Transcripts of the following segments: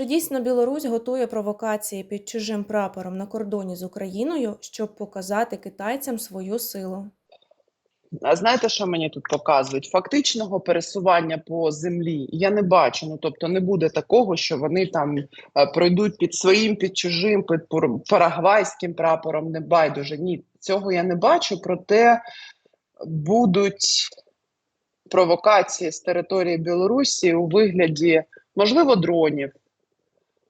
Чи дійсно Білорусь готує провокації під чужим прапором на кордоні з Україною, щоб показати китайцям свою силу? А знаєте, що мені тут показують? Фактичного пересування по землі я не бачу. Ну тобто не буде такого, що вони там е, пройдуть під своїм, під чужим, під парагвайським прапором. Не байдуже. Ні, цього я не бачу. Проте будуть провокації з території Білорусі у вигляді, можливо, дронів.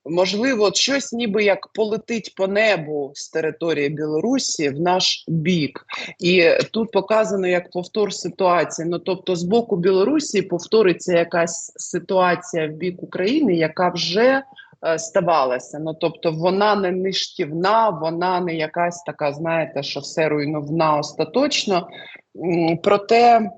Можливо, щось ніби як полетить по небу з території Білорусі в наш бік. І тут показано як повтор ситуації. Ну тобто, з боку Білорусі повториться якась ситуація в бік України, яка вже е, ставалася. Ну тобто, вона не ништівна, вона не якась така, знаєте, що все руйнівна остаточно. Проте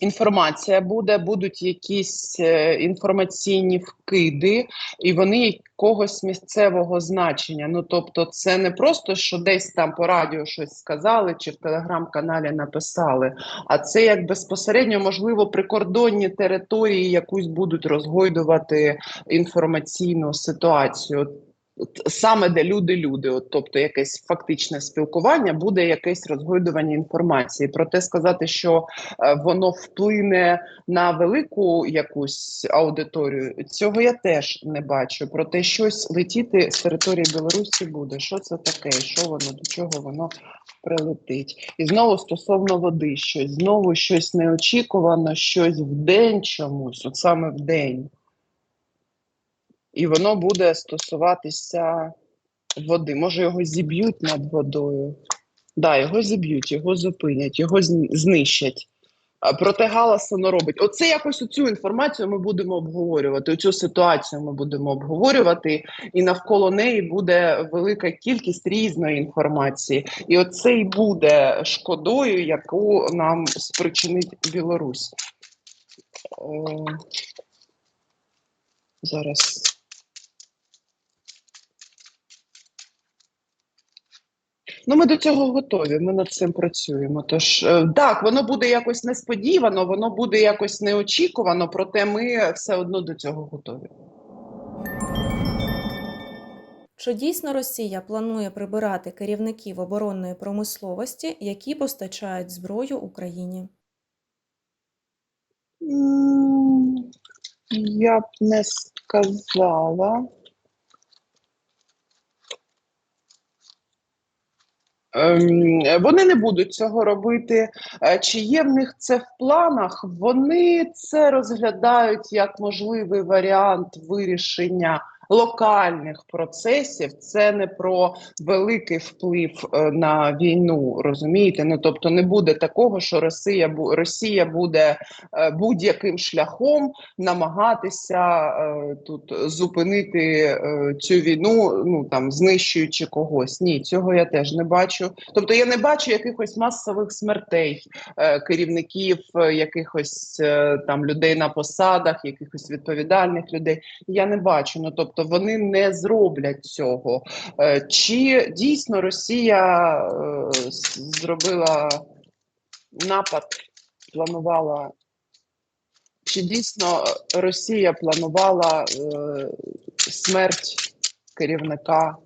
інформація буде, будуть якісь е, інформаційні вкиди, і вони якогось місцевого значення. Ну тобто, це не просто що десь там по радіо щось сказали чи в телеграм-каналі написали, а це як безпосередньо, можливо, прикордонні території якусь будуть розгойдувати інформаційну ситуацію. Саме де люди-люди, от, тобто якесь фактичне спілкування, буде якесь розгойдування інформації. Проте сказати, що е, воно вплине на велику якусь аудиторію, цього я теж не бачу. Проте щось летіти з території Білорусі буде. Що це таке? Що воно до чого воно прилетить? І знову стосовно води, щось знову щось неочікувано, щось в день чомусь, от саме в день. І воно буде стосуватися води. Може, його зіб'ють над водою. Да, його зіб'ють, його зупинять, його знищать. Проте галасу робить. Оце якось оцю інформацію ми будемо обговорювати. Оцю ситуацію ми будемо обговорювати, і навколо неї буде велика кількість різної інформації. І оце і буде шкодою, яку нам спричинить Білорусь. Е, Зараз. Ну, ми до цього готові. Ми над цим працюємо. Тож е, так, воно буде якось несподівано, воно буде якось неочікувано, проте ми все одно до цього готові. Чи дійсно Росія планує прибирати керівників оборонної промисловості, які постачають зброю Україні? Я б не сказала. Вони не будуть цього робити. Е, Чи є в них це в планах? Вони це розглядають як можливий варіант вирішення локальних процесів. Це не про великий вплив е, на війну. Розумієте? Ну тобто не буде такого, що Росія Росія буде е, будь-яким шляхом намагатися е, тут зупинити цю війну, ну там знищуючи когось. Ні, цього я теж не бачу. Тобто я не бачу якихось масових смертей керівників, якихось там людей на посадах, якихось відповідальних людей. Я не бачу. Ну тобто вони не зроблять цього. Е, Чи дійсно Росія е, зробила напад, планувала? Чи дійсно Росія планувала е, смерть керівника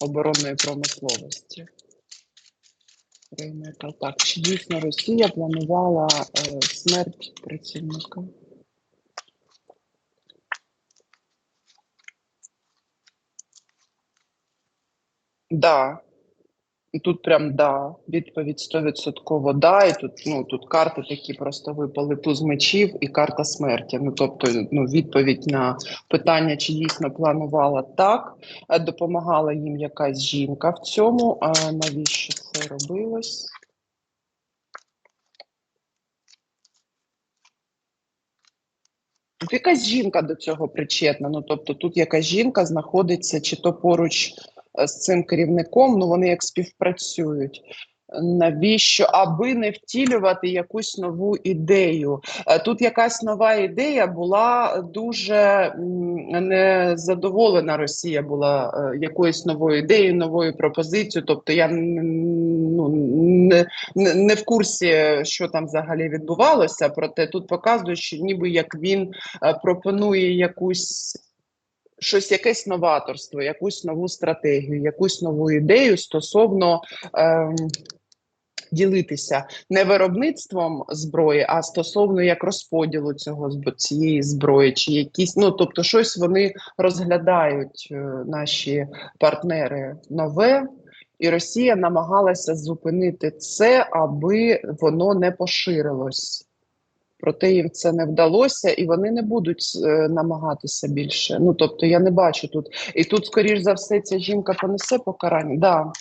оборонної промисловості? Так, чи дійсно Росія планувала смерть працівника? Да. І тут прям да, відповідь 100% да. І тут, ну, тут карти такі просто випали туз мечів і карта смерті. Ну, тобто, ну, відповідь на питання, чи дійсно планувала так, Е, допомагала їм якась жінка в цьому. А навіщо це робилось? Якась жінка до цього причетна. Ну тобто, тут якась жінка знаходиться чи то поруч з цим керівником, ну вони як співпрацюють. Навіщо? Аби не втілювати якусь нову ідею. Е, Тут якась нова ідея була дуже незадоволена. Росія була е, якоюсь новою ідеєю, новою пропозицією. Тобто я ну, не, не, в курсі, що там взагалі відбувалося. Проте тут показують, що ніби як він е, пропонує якусь щось, якесь новаторство, якусь нову стратегію, якусь нову ідею стосовно ем, ділитися не виробництвом зброї, а стосовно як розподілу цього цієї зброї, чи якісь, ну тобто, щось вони розглядають е, наші партнери нове. І Росія намагалася зупинити це, аби воно не поширилось. Проте їм це не вдалося, і вони не будуть е, намагатися більше. Ну тобто, я не бачу тут. І тут, скоріш за все, ця жінка понесе покарання. Да.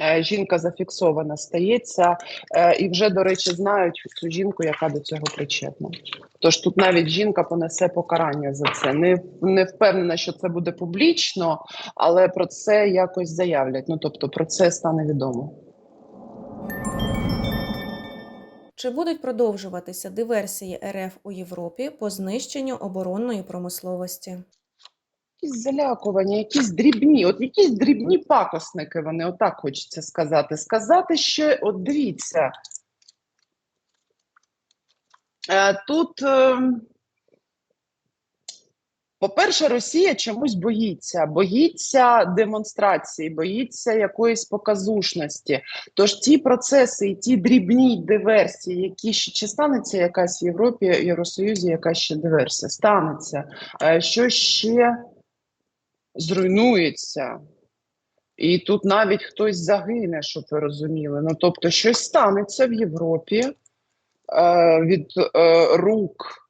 Е, Жінка зафіксована стається, е, і вже, до речі, знають цю жінку, яка до цього причетна. Тож тут навіть жінка понесе покарання за це. Не, не впевнена, що це буде публічно, але про це якось заявлять. Ну тобто про це стане відомо. Чи будуть продовжуватися диверсії РФ у Європі по знищенню оборонної промисловості? Якісь залякування, якісь дрібні, от якісь дрібні пакосники, вони отак хочеться сказати. Сказати, що от дивіться. Е, тут, е, по-перше, Росія чомусь боїться, боїться демонстрації, боїться якоїсь показушності. Тож ті процеси і ті дрібні диверсії, які ще чи станеться якась в Європі, Євросоюзі, якась ще диверсія, станеться. Що ще зруйнується. І тут навіть хтось загине, щоб ви розуміли. Ну, тобто, щось станеться в Європі е, від е, рук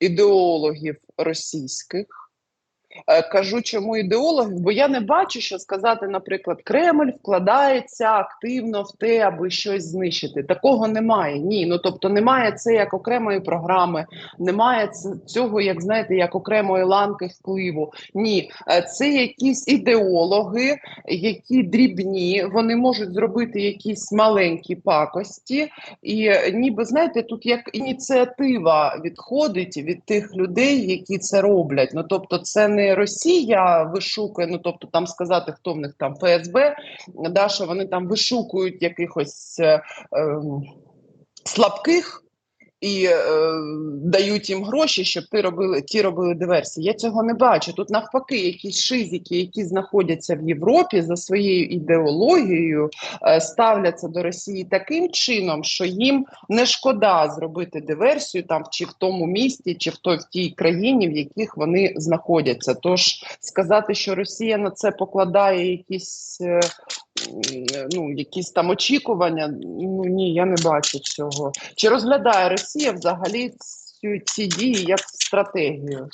ідеологів російських. Е, Кажу, чому ідеологів, бо я не бачу, що сказати, наприклад, Кремль вкладається активно в те, аби щось знищити. Такого немає. Ні. Ну тобто немає це як окремої програми, немає цього, як знаєте, як окремої ланки впливу. Ні, Е, це якісь ідеологи, які дрібні, вони можуть зробити якісь маленькі пакості, і е, ніби знаєте, тут як ініціатива відходить від тих людей, які це роблять. Ну тобто, це не Росія вишукує, ну тобто там сказати, хто в них там ФСБ, да, що вони там вишукують якихось е, ем, слабких. І е, дають їм гроші, щоб ти робили ті робили диверсії. Я цього не бачу. Тут навпаки, якісь шизики, які знаходяться в Європі за своєю ідеологією, е, ставляться до Росії таким чином, що їм не шкода зробити диверсію там чи в тому місті, чи в той в тій країні, в яких вони знаходяться. Тож сказати, що Росія на це покладає якісь. е, Ну, якісь там очікування. Ну ні, я не бачу цього. Чи розглядає Росія взагалі цю, ці дії як стратегію?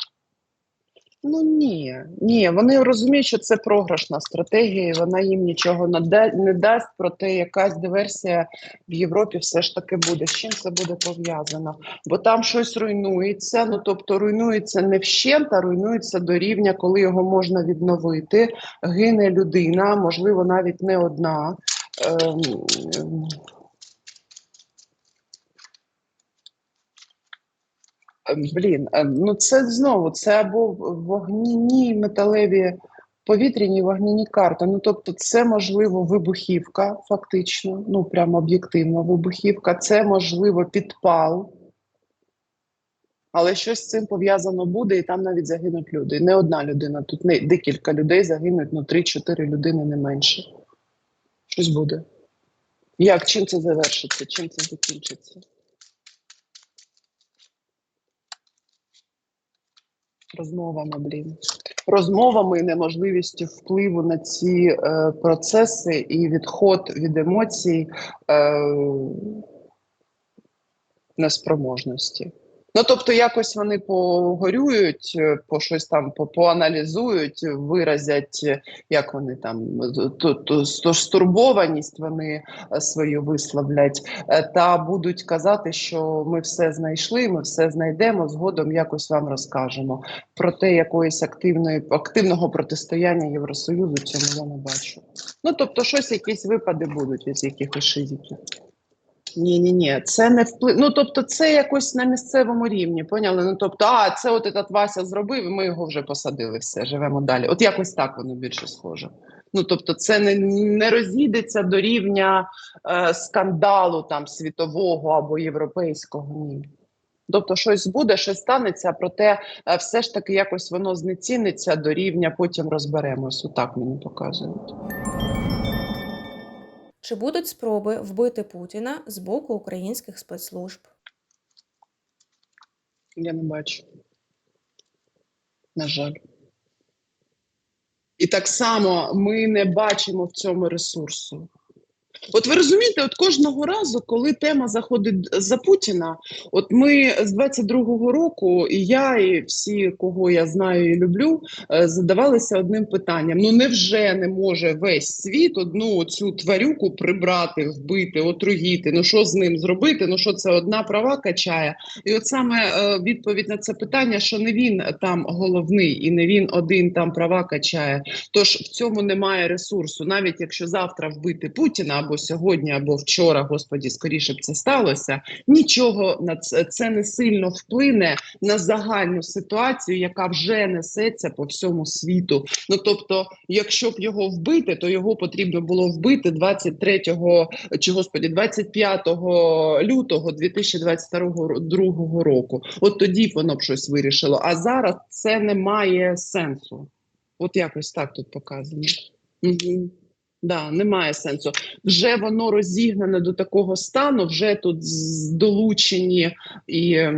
Ну ні, ні, вони розуміють, що це програшна стратегія, і вона їм нічого не, да, не дасть, проте якась диверсія в Європі все ж таки буде. З чим це буде пов'язано? Бо там щось руйнується, ну тобто руйнується не вщент, а руйнується до рівня, коли його можна відновити. Гине людина, можливо, навіть не одна. Ем, ем, Е, Блін, е, ну це знову це або вогняні металеві повітряні вогняні карти. Ну тобто, це можливо вибухівка, фактично, ну прямо об'єктивно вибухівка, це можливо підпал. Але щось з цим пов'язано буде, і там навіть загинуть люди. Не одна людина, тут не декілька людей загинуть, ну 3-4 людини не менше. Щось буде. Як чим це завершиться? Чим це закінчиться? Розмовами, блін. Розмовами неможливістю впливу на ці е, процеси і відход від емоцій е, неспроможності. Ну, тобто, якось вони погорюють, е, по щось там по- поаналізують, виразять, е, як вони там ту, ту, ту стурбованість вони е, свою висловлять, та будуть казати, що ми все знайшли, ми все знайдемо, згодом якось вам розкажемо. Проте якоїсь активної активного протистояння Євросоюзу цьому я не бачу. Ну тобто, щось якісь випади будуть від якихось шизиків. Ні, ні, ні, це не вплив. Ну тобто, це якось на місцевому рівні. Поняли? Ну тобто, а це от этот Вася зробив, і ми його вже посадили. Все, живемо далі. От якось так воно більше схоже. Ну тобто, це не, не розійдеться до рівня е, скандалу там світового або європейського. Ні. Тобто щось буде, щось станеться, проте е, все ж таки якось воно знеціниться до рівня, потім розберемось. Отак мені показують. Чи будуть спроби вбити Путіна з боку українських спецслужб? Я не бачу. На жаль. І так само ми не бачимо в цьому ресурсу. От ви розумієте, от кожного разу, коли тема заходить за Путіна, от ми з 22-го року, і я, і всі, кого я знаю і люблю, е, задавалися одним питанням: ну невже не може весь світ одну цю тварюку прибрати, вбити, отруїти? Ну що з ним зробити? Ну що це одна права качає? І от саме е, відповідь на це питання, що не він там головний, і не він один там права качає. Тож в цьому немає ресурсу, навіть якщо завтра вбити Путіна або сьогодні, або вчора, господі, скоріше б це сталося. Нічого на це, це не сильно вплине на загальну ситуацію, яка вже несеться по всьому світу. Ну тобто, якщо б його вбити, то його потрібно було вбити 23 чи господі 25 лютого 2022 року. От тоді б воно б щось вирішило. А зараз це не має сенсу. От якось так тут показано. Угу. Да, немає сенсу. Вже воно розігнане до такого стану, вже тут долучені і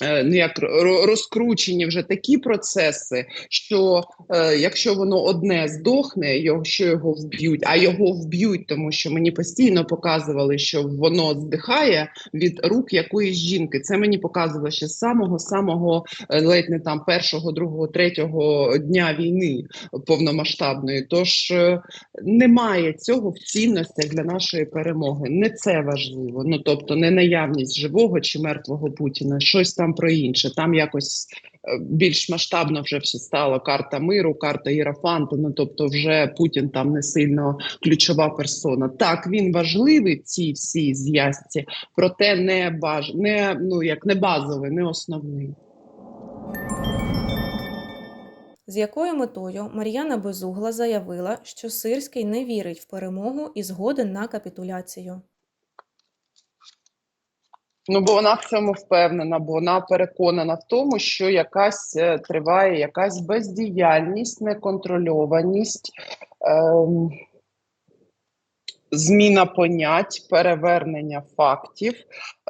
ну, як ро- розкручені вже такі процеси, що е, якщо воно одне здохне, його, що його вб'ють, а його вб'ють, тому що мені постійно показували, що воно здихає від рук якоїсь жінки. Це мені показувало ще з самого самого е, ледь не там першого, другого, третього дня війни повномасштабної. Тож е, немає цього в цінностях для нашої перемоги. Не це важливо. Ну тобто, не наявність живого чи мертвого Путіна, щось там про інше. Там якось е, більш масштабно вже все стало карта миру, карта Єрофанту. Ну тобто, вже Путін там не сильно ключова персона. Так він важливий в цій всій зв'язці, проте не баж не ну як не базовий, не основний. З якою метою Мар'яна Безугла заявила, що Сирський не вірить в перемогу і згоден на капітуляцію? Ну, бо вона в цьому впевнена, бо вона переконана в тому, що якась е, триває якась бездіяльність, неконтрольованість, ем, зміна понять, перевернення фактів.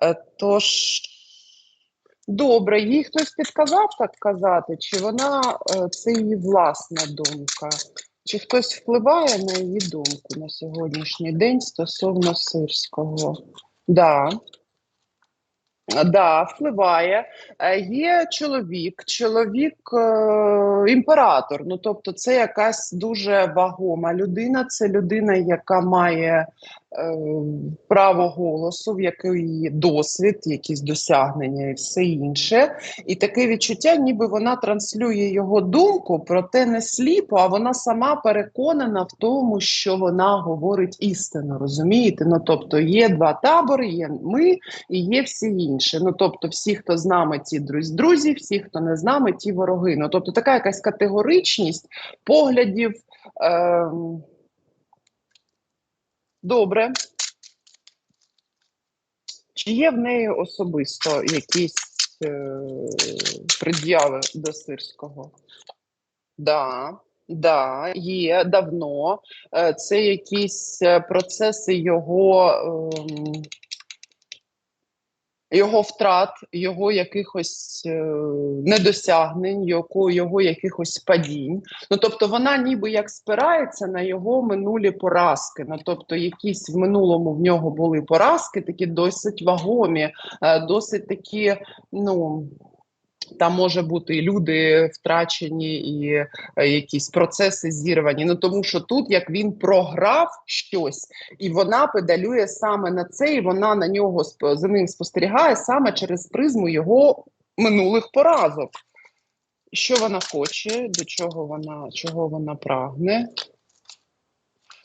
Е, тож добре, їй хтось підказав так казати, чи вона е, це її власна думка, чи хтось впливає на її думку на сьогоднішній день стосовно сирського? Да. Да, впливає. Е, Є чоловік, чоловік е, імператор. Ну тобто, це якась дуже вагома людина. Це людина, яка має право голосу, в якої досвід, якісь досягнення і все інше. І таке відчуття, ніби вона транслює його думку, проте не сліпо, а вона сама переконана в тому, що вона говорить істину. Розумієте? Ну тобто є два табори, є ми і є всі інші. Ну тобто, всі, хто з нами, ті друзі, всі, хто не з нами, ті вороги. Ну тобто, така якась категоричність поглядів. Ем... Добре. Чи є в неї особисто якісь е... пред'яви до сирського? Да. Да, є давно. Е, Це якісь е, процеси його, ем, його втрат, його якихось е, недосягнень, його, його якихось падінь. Ну тобто вона ніби як спирається на його минулі поразки. Ну тобто, якісь в минулому в нього були поразки, такі досить вагомі, е, досить такі, ну. Там може бути і люди втрачені, і е, якісь процеси зірвані. Ну тому що тут як він програв щось, і вона педалює саме на це, і вона на нього за ним спостерігає саме через призму його минулих поразок. Що вона хоче, до чого вона, чого вона прагне?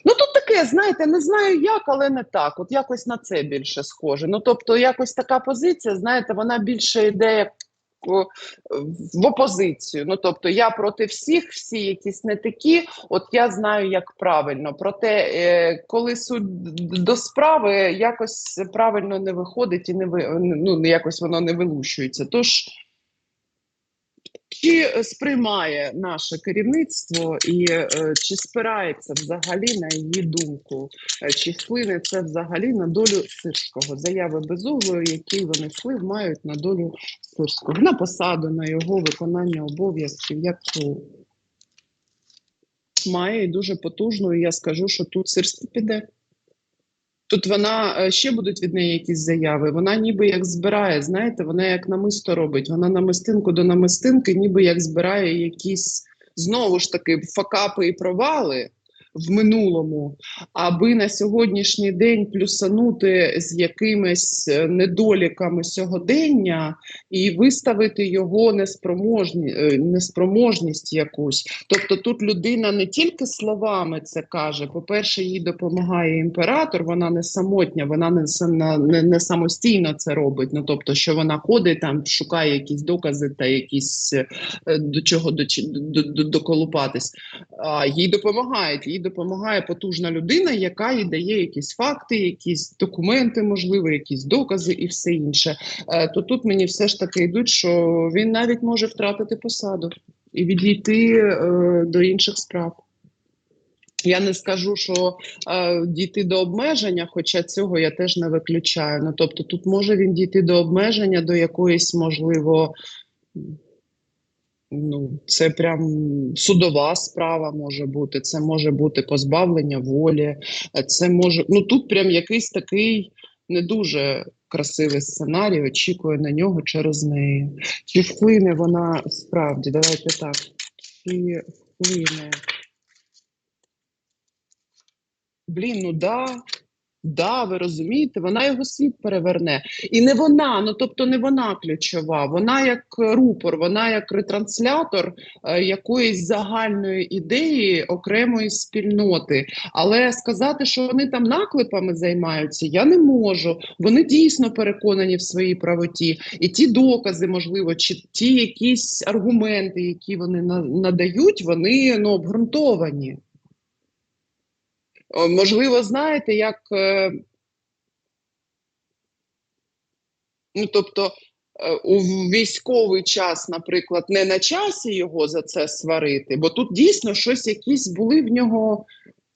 Ну тут таке, знаєте, не знаю як, але не так. От якось на це більше схоже. Ну тобто, якось така позиція, знаєте, вона більше йде як в опозицію. Ну тобто я проти всіх, всі якісь не такі. От я знаю, як правильно. Проте, е, коли суть до справи, якось правильно не виходить і не ви ну якось воно не вилущується. Тож. Чи сприймає наше керівництво і е, чи спирається взагалі на її думку, Е, чи вплине це взагалі на долю Сирського? Заяви безуглої, які вони вплив мають на долю Сирського, на посаду, на його виконання обов'язків, як то має дуже потужну, і я скажу, що тут Сирський піде. Тут вона е, ще будуть від неї якісь заяви. Вона ніби як збирає, знаєте, вона як намисто робить. Вона намистинку до намистинки, ніби як збирає якісь знову ж таки факапи і провали в минулому, аби на сьогоднішній день плюсанути з якимись е, недоліками сьогодення і виставити його неспроможні, е, неспроможність якусь. Тобто тут людина не тільки словами це каже. По-перше, їй допомагає імператор, вона не самотня, вона не, не, не самостійно це робить. Ну тобто, що вона ходить там, шукає якісь докази та якісь е, до чого доколупатись. А їй допомагають. Їй допомагає потужна людина, яка їй дає якісь факти, якісь документи, можливо, якісь докази і все інше. Е, То тут мені все ж таки йдуть, що він навіть може втратити посаду і відійти е, до інших справ. Я не скажу, що е, дійти до обмеження, хоча цього я теж не виключаю. Ну тобто, тут може він дійти до обмеження, до якоїсь, можливо, ну, це прям судова справа може бути, це може бути позбавлення волі, це може. Ну тут прям якийсь такий не дуже красивий сценарій, очікує на нього через неї. Чи вплине вона справді? Давайте так. Чи вплине? Блін, ну да. Да, ви розумієте, вона його світ переверне. І не вона, ну тобто не вона ключова, вона як рупор, вона як ретранслятор е, якоїсь загальної ідеї окремої спільноти. Але сказати, що вони там наклепами займаються, я не можу. Вони дійсно переконані в своїй правоті. І ті докази, можливо, чи ті якісь аргументи, які вони на- надають, вони ну, обґрунтовані. О, Можливо, знаєте, як. е, Ну, тобто, е, у військовий час, наприклад, не на часі його за це сварити, бо тут дійсно щось якісь були в нього.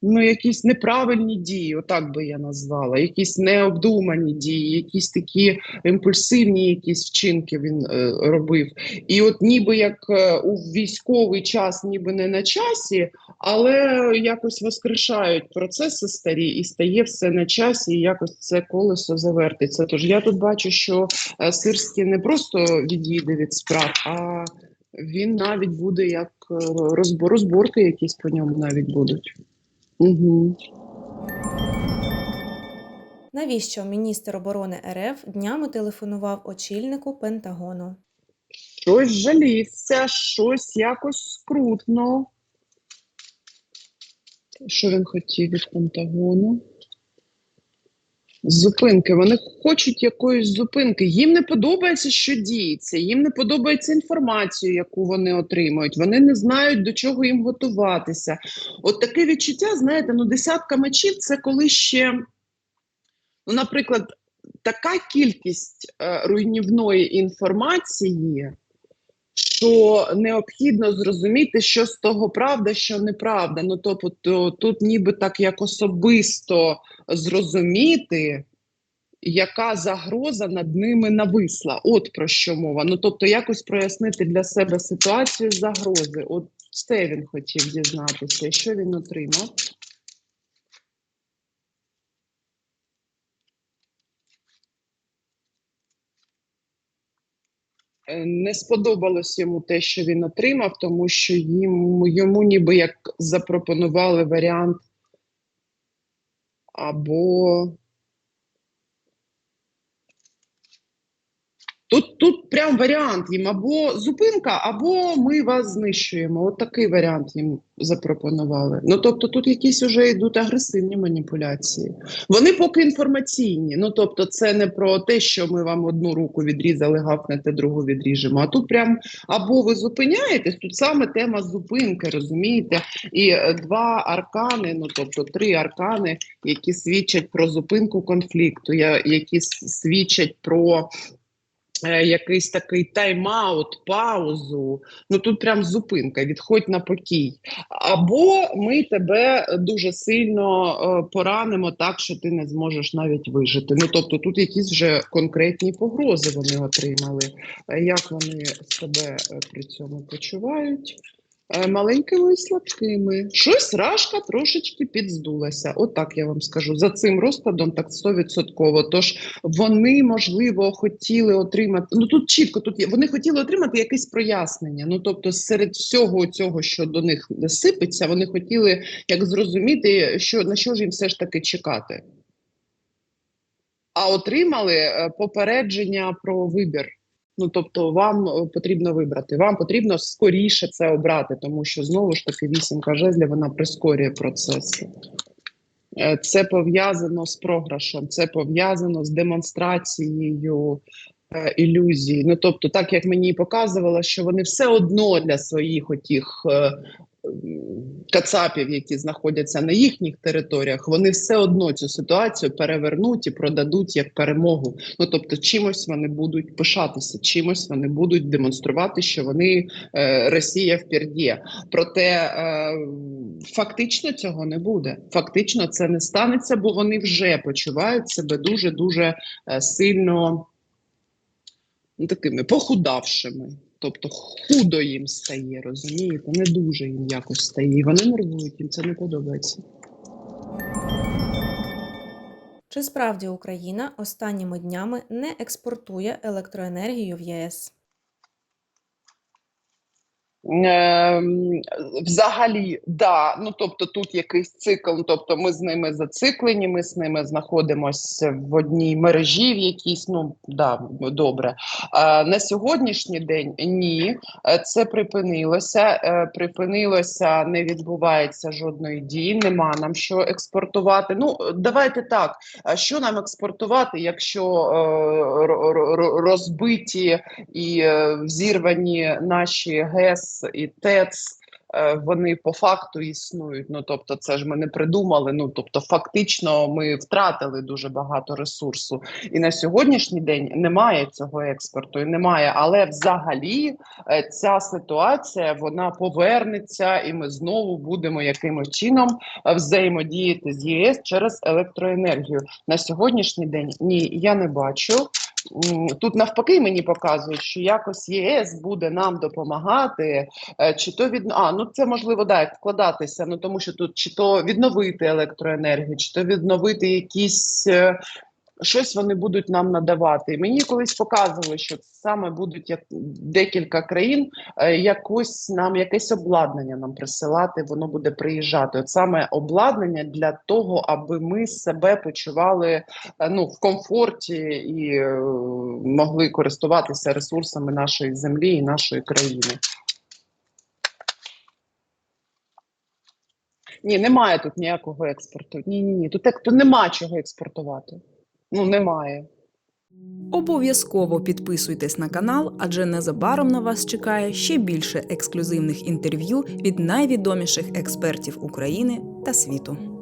Ну, якісь неправильні дії, отак би я назвала, якісь необдумані дії, якісь такі імпульсивні якісь вчинки він е, робив. І от ніби як е, у військовий час, ніби не на часі, але якось воскрешають процеси старі, і стає все на часі, і якось це колесо завертиться. Тож я тут бачу, що е, Сирський не просто відійде від справ, а він навіть буде як е, розбор, розборки якісь по ньому навіть будуть. Угу. Навіщо міністр оборони РФ днями телефонував очільнику Пентагону? Щось жалівся, щось якось скрутно. Що він хотів від Пентагону? Зупинки. Вони хочуть якоїсь зупинки. Їм не подобається, що діється. Їм не подобається інформація, яку вони отримують. Вони не знають, до чого їм готуватися. От таке відчуття, знаєте, ну десятка мечів це коли ще, ну, наприклад, така кількість е, руйнівної інформації, що необхідно зрозуміти, що з того правда, що неправда. Ну тобто тут ніби так як особисто зрозуміти, яка загроза над ними нависла. От про що мова. Ну тобто, якось прояснити для себе ситуацію загрози. От це він хотів дізнатися. Що він отримав? Не сподобалось йому те, що він отримав, тому що їм, йому ніби як запропонували варіант або Тут, тут прям варіант їм або зупинка, або ми вас знищуємо. От такий варіант їм запропонували. Ну тобто тут якісь вже йдуть агресивні маніпуляції. Вони поки інформаційні. Ну тобто, це не про те, що ми вам одну руку відрізали, гавкнете, другу відріжемо. А тут прям або ви зупиняєтесь, тут саме тема зупинки, розумієте? І е, два аркани, ну тобто три аркани, які свідчать про зупинку конфлікту, які свідчать про якийсь такий тайм-аут, паузу. Ну тут прям зупинка, відходь на покій. Або ми тебе дуже сильно е, поранимо так, що ти не зможеш навіть вижити. Ну тобто тут якісь вже конкретні погрози вони отримали. Е, Як вони себе е, при цьому почувають? Е, Маленькими і слабкими. Щось рашка трошечки підздулася. От я вам скажу. За цим розкладом так 100%. Тож вони, можливо, хотіли отримати. Ну тут чітко, тут. Вони хотіли отримати якесь прояснення. Ну тобто, серед всього цього, що до них сипеться, вони хотіли як зрозуміти, що на що ж їм все ж таки чекати. А отримали е, попередження про вибір. Ну тобто, вам е, потрібно вибрати. Вам потрібно скоріше це обрати, тому що знову ж таки вісімка жезлів вона прискорює процеси. Е, Це пов'язано з програшем, це пов'язано з демонстрацією е, ілюзій. Ну тобто, так як мені показувало, що вони все одно для своїх отіх е, кацапів, які знаходяться на їхніх територіях, вони все одно цю ситуацію перевернуть і продадуть як перемогу. Ну тобто, чимось вони будуть пишатися, чимось вони будуть демонструвати, що вони е, Росія вперді. Проте е, фактично цього не буде. Фактично це не станеться, бо вони вже почувають себе дуже дуже сильно ну, такими похудавшими. Тобто худо їм стає, розумієте? Не дуже їм якось стає. І вони нервують, їм це не подобається. Чи справді Україна останніми днями не експортує електроенергію в ЄС? Ем, взагалі, да. Ну тобто тут якийсь цикл. Тобто, ми з ними зациклені, ми з ними знаходимося в одній мережі, в якійсь, ну да, добре. А на сьогоднішній день ні, Е, це припинилося. Е, Припинилося, не відбувається жодної дії. Нема нам що експортувати. Ну давайте так. Що нам експортувати, якщо е, ро- ро- ро- розбиті і е, взірвані наші ГЕС і ТЕЦ, е, вони по факту існують. Ну тобто, це ж ми не придумали. Ну тобто, фактично, ми втратили дуже багато ресурсу. І на сьогоднішній день немає цього експорту, і немає. Але взагалі е, ця ситуація вона повернеться, і ми знову будемо якимось чином е, взаємодіяти з ЄС через електроенергію. На сьогоднішній день ні, я не бачу. Тут навпаки мені показують, що якось ЄС буде нам допомагати, е, чи то від а ну це можливо да, вкладатися. Ну тому що тут чи то відновити електроенергію, чи то відновити якісь. е, Щось вони будуть нам надавати. Мені колись показували, що саме будуть як декілька країн е, якось нам якесь обладнання нам присилати, воно буде приїжджати. От саме обладнання для того, аби ми себе почували е, ну, в комфорті і могли користуватися ресурсами нашої землі і нашої країни. Ні, немає тут ніякого експорту. Ні, ні, ні. Тут, то нема чого експортувати. Ну, немає. Обов'язково підписуйтесь на канал, адже незабаром на вас чекає ще більше ексклюзивних інтерв'ю від найвідоміших експертів України та світу.